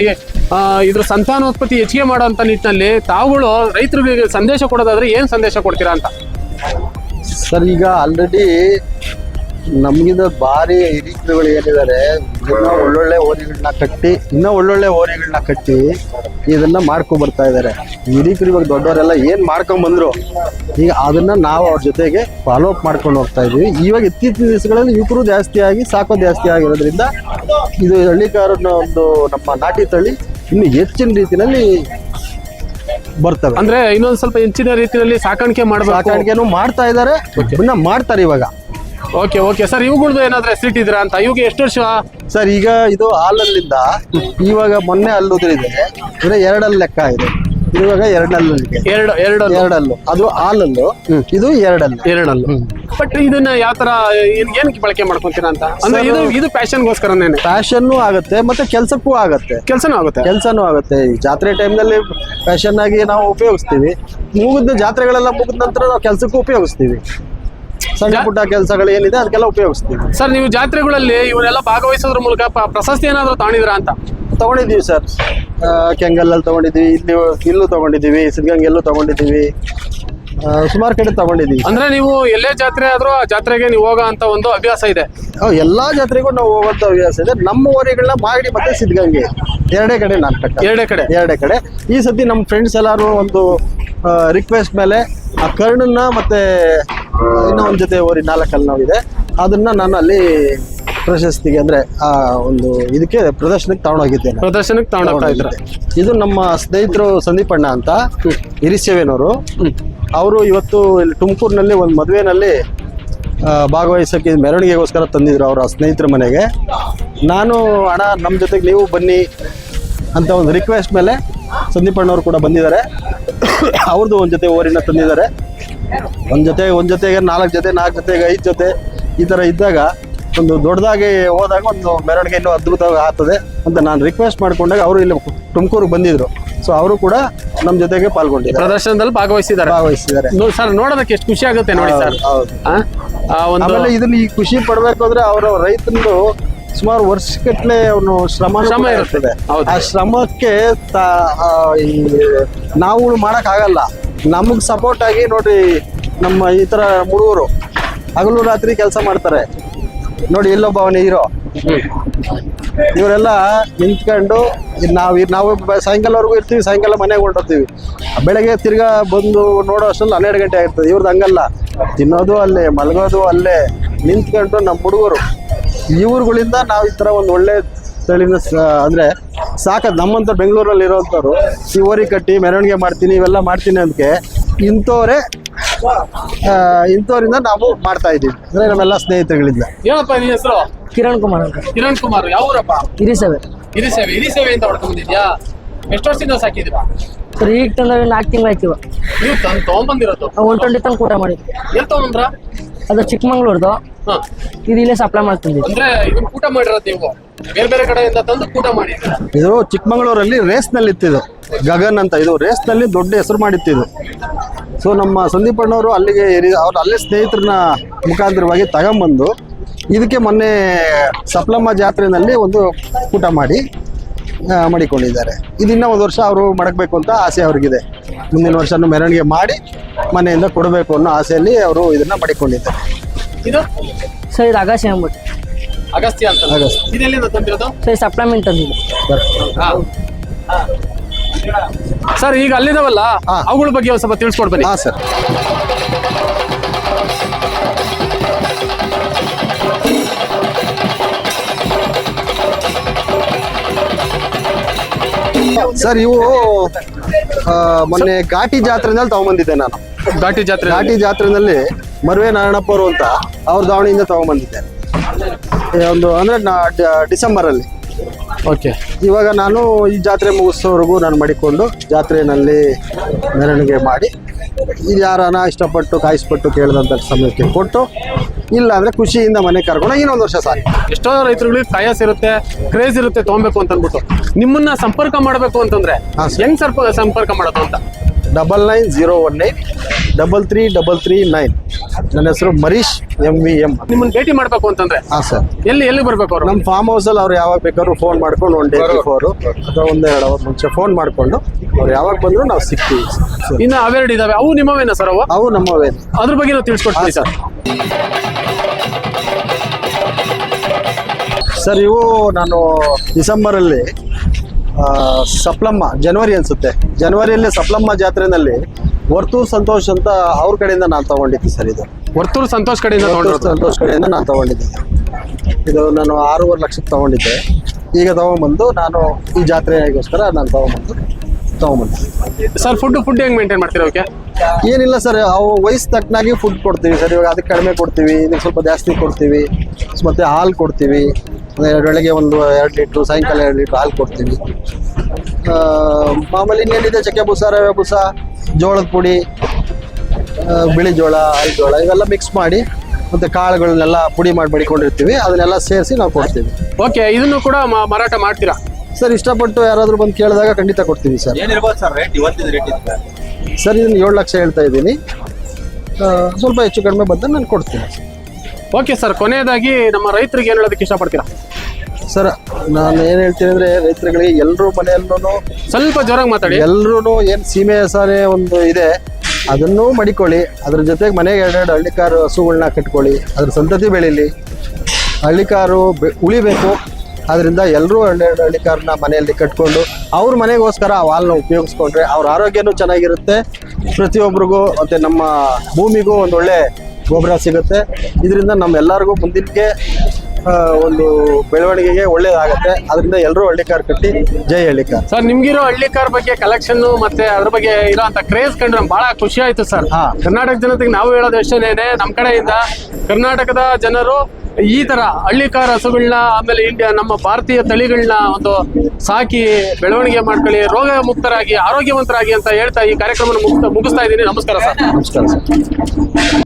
ಇದ್ರ ಸಂತಾನೋತ್ಪತ್ತಿ ಹೆಚ್ಚಿಗೆ ಮಾಡುವಂತ ನಿಟ್ಟಿನಲ್ಲಿ ತಾವುಗಳು ರೈತರಿಗೆ ಸಂದೇಶ ಕೊಡೋದಾದ್ರೆ ಏನ್ ಸಂದೇಶ ಕೊಡ್ತೀರಾ ಅಂತ? ಸರ್, ಈಗ ಆಲ್ರೆಡಿ ನಮ್ಗಿಂತ ಭಾರಿ ಹಿರಿಕರುಗಳು ಏನಿದ್ದಾರೆ ಇನ್ನೂ ಒಳ್ಳೊಳ್ಳೆ ಓರಿಗಳನ್ನ ಕಟ್ಟಿ, ಇನ್ನೂ ಒಳ್ಳೊಳ್ಳೆ ಓರಿಗಳನ್ನ ಕಟ್ಟಿ ಇದನ್ನ ಮಾಡ್ಕೊ ಬರ್ತಾ ಇದ್ದಾರೆ ಹಿರಿಕರು ಇವಾಗ ದೊಡ್ಡವರೆಲ್ಲ ಏನ್ ಮಾಡ್ಕೊಂಡ್ ಬಂದ್ರು, ಈಗ ಅದನ್ನ ನಾವು ಅವ್ರ ಜೊತೆಗೆ ಫಾಲೋ ಅಪ್ ಮಾಡ್ಕೊಂಡು ಹೋಗ್ತಾ ಇದೀವಿ. ಇವಾಗ ಇತ್ತೀಚಿನ ದಿವಸಗಳಲ್ಲಿ ಯುವಕರು ಜಾಸ್ತಿ ಆಗಿ ಸಾಕೋ ಜಾಸ್ತಿ ಆಗಿರೋದ್ರಿಂದ ಇದು ಹಳ್ಳಿಕಾರನ ಒಂದು ನಮ್ಮ ನಾಟಿ ತಳಿ ಇನ್ನು ಹೆಚ್ಚಿನ ರೀತಿಯಲ್ಲಿ ಬರ್ತವೆ. ಅಂದ್ರೆ ಇನ್ನೊಂದ್ ಸ್ವಲ್ಪ ಹೆಚ್ಚಿನ ರೀತಿಯಲ್ಲಿ ಸಾಕಾಣಿಕೆ ಮಾಡಬೇಕು. ಸಾಕಾಣಿಕೆನೂ ಮಾಡ್ತಾ ಇದ್ದಾರೆ. ಇನ್ನ ಮಾಡ್ತಾರೆ ಇವಾಗ. ಓಕೆ ಓಕೆ ಸರ್ ಇವುಗಳದ್ದು ಏನಾದ್ರೆ ಸೀಟ್ ಇದ್ರ ಅಂತ? ಇವಾಗ ಎಷ್ಟು ವರ್ಷ? ಸರ್ ಈಗ ಇದು ಹಾಲಲ್ಲಿಂದ ಇವಾಗ ಮೊನ್ನೆ ಅಲ್ಲುದ್ರಿದೆ ಅಂದ್ರೆ ಎರಡಲ್ಲಿ ಲೆಕ್ಕ ಇದೆ. ಇವಾಗ ಎರಡಲ್ಲು ಎರಡು ಎರಡು ಎರಡಲ್ಲು? ಅದು ಆಲಲ್ಲು ಇದು ಎರಡಲ್ಲು. ಎರಡಲ್ಲ. ಬಟ್ ಇದನ್ನ ಯಾವ ತರ ಏನ್ ಏನಕ್ಕೆ ಬಳಕೆ ಮಾಡ್ಕೊಂತೀರಾ ಅಂತ? ಅಂದ್ರೆ ಇದು ಇದು ಪ್ಯಾಶನ್ಗೋಸ್ಕರನೇ ಫ್ಯಾಷನ್ನು ಆಗುತ್ತೆ ಮತ್ತೆ ಕೆಲ್ಸಕ್ಕೂ ಆಗುತ್ತೆ. ಕೆಲಸನೂ ಆಗುತ್ತೆ? ಕೆಲಸನೂ ಆಗುತ್ತೆ. ಈ ಜಾತ್ರೆ ಟೈಮ್ನಲ್ಲಿ ಫ್ಯಾಷನ್ ಆಗಿ ನಾವು ಉಪಯೋಗಿಸ್ತೀವಿ. ಮುಗಿದ ಜಾತ್ರೆಗಳೆಲ್ಲ ಮುಗಿದ ನಂತರ ನಾವು ಕೆಲ್ಸಕ್ಕೂ ಉಪಯೋಗಿಸ್ತೀವಿ. ಸಣ್ಣ ಪುಟ್ಟ ಕೆಲಸಗಳು ಏನಿದೆ ಅದಕ್ಕೆಲ್ಲ ಉಪಯೋಗಿಸ್ತೀವಿ. ಸರ್ ನೀವು ಜಾತ್ರೆಗಳಲ್ಲಿ ಇವರೆಲ್ಲ ಭಾಗವಹಿಸೋದ್ರ ಮೂಲಕ ಪ- ಪ್ರಶಸ್ತಿ ಏನಾದ್ರು ತಾಣಿದ್ರಾ ಅಂತ? ತಗೊಂಡಿದ್ದೀವಿ ಸರ್. ಕೆಂಗಲ್ಲಲ್ಲಿ ತಗೊಂಡಿದ್ದೀವಿ ಇಲ್ಲಿ ಇಲ್ಲೂ ತಗೊಂಡಿದ್ದೀವಿ ಸಿದ್ಧಗಂಗೆಲ್ಲೂ ತಗೊಂಡಿದ್ದೀವಿ. ಸುಮಾರು ಕಡೆ ತಗೊಂಡಿದ್ದೀವಿ. ಅಂದ್ರೆ ನೀವು ಎಲ್ಲೇ ಜಾತ್ರೆ ಆದ್ರೂ ಆ ಜಾತ್ರೆಗೆ ನೀವು ಹೋಗೋ ಅಂತ ಒಂದು ಅಭ್ಯಾಸ ಇದೆ? ಎಲ್ಲ ಎಲ್ಲಾ ಜಾತ್ರೆಗೂ ನಾವು ಹೋಗುವಂತ ಹವ್ಯಾಸ ಇದೆ. ನಮ್ಮ ಊರಿಗಳನ್ನ ಮಾಡಿ ಮತ್ತೆ ಸಿದ್ಧಗಂಗೆ. ಎರಡೇ ಕಡೆ ನಾನು ಕಟ್ಟ ಎರಡೇ ಕಡೆ? ಎರಡೇ ಕಡೆ. ಈ ಸತಿ ನಮ್ಮ ಫ್ರೆಂಡ್ಸ್ ಎಲ್ಲಾರು ಒಂದು ರಿಕ್ವೆಸ್ಟ್ ಮೇಲೆ ಆ ಕರ್ಣನ್ನ ಮತ್ತೆ ಇನ್ನೊಂದು ಇನ್ನೂ ಒಂದು ಜೊತೆ ಓರಿ ನಾಲ್ಕಲ್ಲಿ ನಾವಿದೆ. ಇದೆ ಅದನ್ನ ನಾನು ಅಲ್ಲಿ ಪ್ರಶಸ್ತಿಗೆ ಅಂದ್ರೆ ಆ ಒಂದು ಇದಕ್ಕೆ ಪ್ರದರ್ಶನಕ್ಕೆ ತಗೊಂಡೋಗಿದ್ದೆ ಪ್ರದರ್ಶನಕ್ಕೆ ತಗೊಂಡೋಗ್ತಾ ಇದ್ರ? ಇದು ನಮ್ಮ ಸ್ನೇಹಿತರು ಸಂದೀಪಣ್ಣ ಅಂತ ಹಿರಿಸೇವೆನವರು. ಅವರು ಇವತ್ತು ಇಲ್ಲಿ ತುಮಕೂರಿನಲ್ಲಿ ಒಂದು ಮದುವೆನಲ್ಲಿ ಭಾಗವಹಿಸೋಕ್ಕೆ ಮೆರವಣಿಗೆಗೋಸ್ಕರ ತಂದಿದ್ರು ಅವರ ಸ್ನೇಹಿತರ ಮನೆಗೆ. ನಾನು ಅಣ್ಣ ನಮ್ಮ ಜೊತೆಗೆ ನೀವು ಬನ್ನಿ ಅಂತ ಒಂದು ರಿಕ್ವೆಸ್ಟ್ ಮೇಲೆ ಸಂದೀಪಣ್ಣವರು ಕೂಡ ಬಂದಿದ್ದಾರೆ. ಅವ್ರದ್ದು ಒಂದು ಜೊತೆ ಓರಿನ ತಂದಿದ್ದಾರೆ. ಒಂದು ಜೊತೆ ಒಂದು ಜೊತೆಗೆ ನಾಲ್ಕು ಜೊತೆ ನಾಲ್ಕು ಜೊತೆಗೆ ಐದು ಜೊತೆ ಈ ಥರ ಇದ್ದಾಗ ಒಂದು ದೊಡ್ಡದಾಗಿ ಹೋದಾಗ ಒಂದು ಮೆರವಣಿಗೆ ಇನ್ನೂ ಅದ್ಭುತವಾಗಿ ಆಗ್ತದೆ ಅಂತ ನಾನು ರಿಕ್ವೆಸ್ಟ್ ಮಾಡ್ಕೊಂಡಾಗ ಅವರು ಇಲ್ಲಿ ತುಮಕೂರಿಗೆ ಬಂದಿದ್ರು. ಸೊ ಅವರು ಕೂಡ ನಮ್ಮ ಜೊತೆಗೆ ಪಾಲ್ಗೊಂಡಿದ್ದಾರೆ. ಪ್ರದರ್ಶನದಲ್ಲಿ ಭಾಗವಹಿಸಿದ್ದಾರೆ. ಭಾಗವಹಿಸಿದ್ದಾರೆ. ಸರ್ ನೋಡೋದಕ್ಕೆ ಎಷ್ಟು ಖುಷಿ ಆಗುತ್ತೆ ನೋಡಿ ಸರ್. ಆಮೇಲೆ ಇದನ್ನ ಈ ಖುಷಿ ಪಡ್ಬೇಕು ಅಂದ್ರೆ ಅವರ ರೈತರು ಸುಮಾರು ವರ್ಷಗಟ್ಟಲೆ ಅವನು ಶ್ರಮ ಶ್ರಮ ಇರ್ತದೆ. ಆ ಶ್ರಮಕ್ಕೆ ಈ ನಾವು ಮಾಡಕ್ ಆಗಲ್ಲ ನಮಗ್ ಸಪೋರ್ಟ್ ಆಗಿ ನೋಡ್ರಿ ನಮ್ಮ ಈ ತರ ಹುಡುಗರು ಹಗಲು ರಾತ್ರಿ ಕೆಲಸ ಮಾಡ್ತಾರೆ. ನೋಡಿ ಇಲ್ಲೊಬ್ಬ ಅವನ ಹೀರೋ. ಇವರೆಲ್ಲ ನಿಂತ್ಕೊಂಡು ನಾವು ನಾವು ಸಾಯಂಕಾಲವರೆಗೂ ಇರ್ತೀವಿ, ಸಾಯಂಕಾಲ ಮನೆಗೆ ಹೊರಟೋಗ್ತೀವಿ. ಬೆಳಗ್ಗೆ ತಿರ್ಗಾ ಬಂದು ನೋಡೋ ಅಷ್ಟರಲ್ಲಿ ಹನ್ನೆರಡು ಗಂಟೆ ಆಗಿರ್ತದೆ. ಇವ್ರದ್ದು ಹಂಗಲ್ಲ. ತಿನ್ನೋದು ಅಲ್ಲೇ, ಮಲಗೋದು ಅಲ್ಲೇ, ನಿಂತ್ಕೊಂಡು ನಮ್ಮ ಹುಡುಗರು. ಇವ್ರುಗಳಿಂದ ನಾವು ಈ ಥರ ಒಂದು ಒಳ್ಳೆ ತಳಿನ ಅಂದರೆ ಅಂದ್ರೆ ನಮ್ಮಂಥ ಬೆಂಗಳೂರಲ್ಲಿ ಇರೋಂಥವ್ರು ಓರಿ ಕಟ್ಟಿ, ಮೆರವಣಿಗೆ ಮಾಡ್ತೀನಿ, ಇವೆಲ್ಲ ಮಾಡ್ತೀನಿ ಅದಕ್ಕೆ ಇಂಥವ್ರೆ ಇಂಥವ್ರಿಂದ ನಾವು ಮಾಡ್ತಾ ಇದ್ದೀವಿ. ಅಂದ್ರೆ ನಮ್ಮೆಲ್ಲ ಸ್ನೇಹಿತರುಗಳಿಂದ. ಏನಪ್ಪ ನಿನ್ನ ಹೆಸರು? ಕಿರಣ್ ಕುಮಾರ್ ಅಂತ. ಕಿರಣ್ ಕುಮಾರ್. ಯಾವ ಹಿರಿ ಸೇವೆ ಹಿರಿ ಸೇವೆ ಅಂತ ಹೊಡ್ಕೊಂಡಿದ್ಯಾ ಬಂದಿದ್ಯಾ? ಎಷ್ಟು ವರ್ಷದಿಂದ ಸಾಕಿದ್ದೀರಾ ಸರ್ ಈಗ ತಂದ ನಾಲ್ಕು ತಿಂಗಳು ಆಯ್ತಿವ ನೀವು ತಂದು ತೊಗೊಂಬಂದಿರೋದು? ಒನ್ ಟ್ವೆಂಟಿ ತಂದು ಊಟ ಮಾಡಿದ್ವಿ. ಎಲ್ಲಿ ತೊಗೊಂಬಂದ್ರ? ಅದು ಚಿಕ್ಕಮಂಗ್ಳೂರ್ದು. ಹಾ. ಇದು ಇಲ್ಲೇ ಸಪ್ಲೈ ಮಾಡ್ತಿದ್ವಿ ಅಂದ್ರೆ ಇದನ್ನ ಊಟ ಮಾಡಿರೋದು ನೀವು? ಬೇರೆ ಬೇರೆ ಕಡೆಯಿಂದ ತಂದು ಕೂಟ ಮಾಡಿ. ಇದು ಚಿಕ್ಕಮಗಳೂರಲ್ಲಿ ರೇಸ್ನಲ್ಲಿ ಇತ್ತಿದು ಗಗನ್ ಅಂತ. ಇದು ರೇಸ್ನಲ್ಲಿ ದೊಡ್ಡ ಹೆಸರು ಮಾಡಿತ್ತಿದು ಸೊ ನಮ್ಮ ಸಂದೀಪ್ ಅಣ್ಣವರು ಅಲ್ಲಿಗೆ ಏರಿ- ಅವ್ರು ಅಲ್ಲೇ ಸ್ನೇಹಿತರನ್ನ ಮುಖಾಂತರವಾಗಿ ತಗೊಂಬಂದು ಇದಕ್ಕೆ ಮೊನ್ನೆ ಸಪ್ಲಮ್ಮ ಜಾತ್ರೆನಲ್ಲಿ ಒಂದು ಊಟ ಮಾಡಿ ಮಾಡಿಕೊಂಡಿದ್ದಾರೆ. ಇದಿನ್ನ ಒಂದು ವರ್ಷ ಅವರು ಮಡಗಬೇಕು ಅಂತ ಆಸೆ ಅವ್ರಿಗಿದೆ. ಮುಂದಿನ ವರ್ಷನೂ ಮೆರವಣಿಗೆ ಮಾಡಿ ಮನೆಯಿಂದ ಕೊಡಬೇಕು ಅನ್ನೋ ಆಸೆಯಲ್ಲಿ ಅವರು ಇದನ್ನ ಮಾಡಿಕೊಂಡಿದ್ದಾರೆ. ಇದು ಸರ್ ಇದು ಅಗಾಸಿ ಅಂದ್ಬಿಟ್ಟು. ಅಗಸ್ತ್ಯ ಅಂತ. ತಂದಿರೋದು? ಸರ್ ಸಪ್ಲಿಮೆಂಟ್ ಸರ್ ಈಗ ಅಲ್ಲಿದಾವಲ್ಲ? ಅವುಗಳ ಬಗ್ಗೆ ಒಂದು ಸ್ವಲ್ಪ ತಿಳಿಸ್ಕೊಡ್ಬನ್ನಿ ಹಾಂ ಸರ್. ಸರ್ ಇವು ಮೊನ್ನೆ ಘಾಟಿ ಜಾತ್ರೆನಲ್ಲಿ ತಗೊಂಬಂದಿದ್ದೆ ನಾನು. ಘಾಟಿ ಜಾತ್ರೆ. ಘಾಟಿ ಜಾತ್ರೆನಲ್ಲಿ ಮರುವೆ ನಾರಾಯಣಪ್ಪ ಅವರು ಅಂತ ಅವ್ರ ದಾವಣಿಯಿಂದ ತಗೊಂಬಂದಿದ್ದೆ. ಒಂದು ಅಂದ್ರೆ ಡಿಸೆಂಬರಲ್ಲಿ. ಓಕೆ. ಇವಾಗ ನಾನು ಈ ಜಾತ್ರೆ ಮುಗಿಸೋವರೆಗೂ ನಾನು ಮಡಿಕೊಂಡು ಜಾತ್ರೆಯಲ್ಲಿ ಮೆರವಣಿಗೆ ಮಾಡಿ ಇದು ಯಾರನ ಇಷ್ಟಪಟ್ಟು ಕಾಯಿಸ್ಪಟ್ಟು ಕೇಳಿದಂಥ ಸಮಯಕ್ಕೆ ಕೊಟ್ಟು ಇಲ್ಲ ಅಂದರೆ ಖುಷಿಯಿಂದ ಮನೆ ಕರ್ಕೊಂಡು ಇನ್ನೊಂದು ವರ್ಷ ಸಾರಿ ಎಷ್ಟೋ ರೈತರುಗಳಿಗೆ ಕಾಯಸ್ ಇರುತ್ತೆ ಕ್ರೇಜ್ ಇರುತ್ತೆ ತೊಗೊಬೇಕು ಅಂತ ಅಂದ್ಬಿಟ್ಟು ನಿಮ್ಮನ್ನ ಸಂಪರ್ಕ ಮಾಡಬೇಕು ಅಂತಂದ್ರೆ. ಹೆಂಗ್ ಸರ್ಪ ಸಂಪರ್ಕ ಮಾಡೋದು ಅಂತ? Double nine zero one eight double three double three nine ನನ್ನ ಹೆಸರು ಮರೀಶ್ ಎಂ ವಿ ಎಂ ನಿಮ್ಮನ್ನ ಭೇಟಿ ಮಾಡಬೇಕು ಅಂತಂದ್ರೆ? ಹಾಂ ಸರ್ ಎಲ್ಲಿ ಎಲ್ಲಿ ಬರಬೇಕು ಅವ್ರು? ನಮ್ಮ ಫಾರ್ಮ್ ಹೌಸಲ್ಲಿ ಅವ್ರು ಯಾವಾಗ ಬೇಕಾದ್ರೂ ಫೋನ್ ಮಾಡ್ಕೊಂಡು ಒನ್ ಡೇ ಬಿಫೋರು ಅಥವಾ ಒಂದು ಎರಡು ಅವರ್ ಮುಂಚೆ ಫೋನ್ ಮಾಡಿಕೊಂಡು ಅವ್ರು ಯಾವಾಗ ಬಂದರೂ ನಾವು ಸಿಗ್ತೀವಿ ಸರ್ ಇನ್ನ ಅವೆರಡು ಇದಾವೆ. ಅವು ನಿಮ್ಮವೇನ ಸರ್ ಅವು? ಅವು ನಮ್ಮವೇ. ಅದ್ರ ಬಗ್ಗೆ ನಾವು ತಿಳಿಸ್ಕೊಡ್ತೀವಿ ಸರ್ ಸರ್ ಇವು ನಾನು ಡಿಸೆಂಬರಲ್ಲಿ ಸಪ್ಲಮ್ಮ ಜನವರಿ ಅನ್ಸುತ್ತೆ. ಜನವರಿಯಲ್ಲಿ ಸಪ್ಲಮ್ಮ ಜಾತ್ರೆನಲ್ಲಿ ವರ್ತೂರು ಸಂತೋಷ್ ಅಂತ ಅವ್ರ ಕಡೆಯಿಂದ ನಾನು ತಗೊಂಡಿದ್ದೆ ಸರ್ ಇದು. ವರ್ತೂರು ಸಂತೋಷ್ ಕಡೆಯಿಂದ ವರ್ತೂರ್ ಸಂತೋಷ್ ಕಡೆಯಿಂದ ನಾನು ತಗೊಂಡಿದ್ದೆ ಇದು. ನಾನು ಆರೂವರೆ ಲಕ್ಷಕ್ಕೆ ತಗೊಂಡಿದ್ದೆ. ಈಗ ತಗೊಂಬಂದು ನಾನು ಈ ಜಾತ್ರೆಗೋಸ್ಕರ ನಾನು ತಗೊಂಬಂದು ತಗೊಂಬಂದೆ. ಸರ್ ಫುಡ್ ಫುಡ್ ಹೆಂಗೆ ಮೇಂಟೈನ್ ಮಾಡ್ತೀರಾ ಓಕೆ ಏನಿಲ್ಲ ಸರ್ ಅವು ವಯಸ್ಸು ತಕ್ಕನಾಗಿ ಫುಡ್ ಕೊಡ್ತೀವಿ ಸರ್. ಇವಾಗ ಅದಕ್ಕೆ ಕಡಿಮೆ ಕೊಡ್ತೀವಿ ಇದಕ್ಕೆ ಸ್ವಲ್ಪ ಜಾಸ್ತಿ ಕೊಡ್ತೀವಿ ಮತ್ತೆ ಹಾಲು ಕೊಡ್ತೀವಿ. ಅಂದ್ರೆ ಬೆಳಗ್ಗೆ ಒಂದು ಎರಡು ಲೀಟ್ರು ಸಾಯಂಕಾಲ ಎರಡು ಲೀಟ್ರು ಹಾಲು ಕೊಡ್ತೀವಿ ಆ, ಮಾಮೂಲಿ ಇನ್ನೇನಿದೆ ಚಕ್ಕೆ ಬೂಸ ರವೆ ಬುಸ ಜೋಳದ ಪುಡಿ ಬಿಳಿ ಜೋಳ ಹಾಲು ಜೋಳ ಇವೆಲ್ಲ ಮಿಕ್ಸ್ ಮಾಡಿ ಮತ್ತೆ ಕಾಳುಗಳನ್ನೆಲ್ಲ ಪುಡಿ ಮಾಡಿ ಮಡಿಕೊಂಡಿರ್ತೀವಿ ಅದನ್ನೆಲ್ಲ ಸೇರಿಸಿ ನಾವು ಕೊಡ್ತೀವಿ. ಓಕೆ ಇದನ್ನು ಕೂಡ ಮ- ಮಾರಾಟ ಮಾಡ್ತೀರಾ? ಸರ್ ಇಷ್ಟಪಟ್ಟು ಯಾರಾದರೂ ಬಂದು ಕೇಳಿದಾಗ ಖಂಡಿತ ಕೊಡ್ತೀವಿ ಸರ್. ಏನಿರ್ಬೋದು ಸರ್ ರೇಟ್ ಇವತ್ತಿನ ರೇಟ್ ಇದೆ ಸರ್ ಇದನ್ನು ಏಳು ಲಕ್ಷ ಹೇಳ್ತಾ ಇದ್ದೀನಿ. ಆ, ಸ್ವಲ್ಪ ಹೆಚ್ಚು ಕಡಿಮೆ ಬಂದ ನಾನು ಕೊಡ್ತೀನಿ. ಓಕೆ ಸರ್ ಕೊನೆಯದಾಗಿ ನಮ್ಮ ರೈತರಿಗೆ ಏನು ಹೇಳೋದಕ್ಕೆ ಇಷ್ಟಪಡ್ತೀರಾ? ಸರ್ ನಾನು ಏನು ಹೇಳ್ತೀನಿ ಅಂದರೆ ರೈತರುಗಳಿಗೆ ಎಲ್ಲರೂ ಮನೆಯಲ್ಲೂ ಸ್ವಲ್ಪ ಜೋರಾಗಿ ಮಾತಾಡಿ. ಎಲ್ಲರೂ ಏನು ಸೀಮೆ ಸಾರೆ ಒಂದು ಇದೆ ಅದನ್ನು ಮಡಿಕೊಳ್ಳಿ. ಅದ್ರ ಜೊತೆಗೆ ಮನೆಗೆ ಎರಡೆರಡು ಹಳ್ಳಿಕಾರು ಹಸುಗಳನ್ನ ಕಟ್ಕೊಳ್ಳಿ ಅದ್ರ ಸಂತತಿ ಬೆಳೀಲಿ. ಹಳ್ಳಿಕಾರು ಬೆ- ಉಳಿಬೇಕು. ಅದರಿಂದ ಎಲ್ಲರೂ ಎರಡೆರಡು ಹಳ್ಳಿಕಾರನ್ನ ಮನೆಯಲ್ಲಿ ಕಟ್ಕೊಂಡು ಅವ್ರ ಮನೆಗೋಸ್ಕರ ಆ ವಾಲ್ನ ಉಪಯೋಗಿಸ್ಕೊಂಡ್ರೆ ಅವ್ರ ಆರೋಗ್ಯನೂ ಚೆನ್ನಾಗಿರುತ್ತೆ. ಪ್ರತಿಯೊಬ್ಬರಿಗೂ ಮತ್ತು ನಮ್ಮ ಭೂಮಿಗೂ ಒಂದೊಳ್ಳೆ ಗೊಬ್ಬರ ಸಿಗುತ್ತೆ. ಇದರಿಂದ ನಮ್ಮ ಎಲ್ಲರಿಗೂ ಆ, ಒಂದು ಬೆಳವಣಿಗೆಗೆ ಒಳ್ಳೇದಾಗುತ್ತೆ. ಅದರಿಂದ ಎಲ್ಲರೂ ಹಳ್ಳಿ ಕಾರ್ ಕಟ್ಟಿ ಜೈ ಹಳ್ಳಿ ಕಾರ್. ಸರ್ ನಿಮ್ಗಿರೋ ಹಳ್ಳಿ ಕಾರ್ ಬಗ್ಗೆ ಕಲೆಕ್ಷನ್ ಮತ್ತೆ ಅದ್ರ ಬಗ್ಗೆ ಇರೋ ಅಂತ ಕ್ರೇಜ್ ಕಂಡ್ರೆ ಬಹಳ ಖುಷಿ ಆಯ್ತು ಸರ್. ಕರ್ನಾಟಕ ಜನತೆಗೆ ನಾವು ಹೇಳೋದು ಎಷ್ಟೇನೆ ನಮ್ಮ ಕಡೆಯಿಂದ ಕರ್ನಾಟಕದ ಜನರು ಈ ತರ ಹಳ್ಳಿ ಕಾರ್ ಹಸುಗಳನ್ನ ಆಮೇಲೆ ಇಂಡಿಯಾ ನಮ್ಮ ಭಾರತೀಯ ತಳಿಗಳನ್ನ ಒಂದು ಸಾಕಿ ಬೆಳವಣಿಗೆ ಮಾಡ್ಕೊಳ್ಳಿ ರೋಗ ಮುಕ್ತರಾಗಿ ಆರೋಗ್ಯವಂತರಾಗಿ ಅಂತ ಹೇಳ್ತಾ ಈ ಕಾರ್ಯಕ್ರಮ ಮುಗಿಸ್ತಾ ಇದ್ದೀನಿ. ನಮಸ್ಕಾರ ಸರ್. ನಮಸ್ಕಾರ ಸರ್.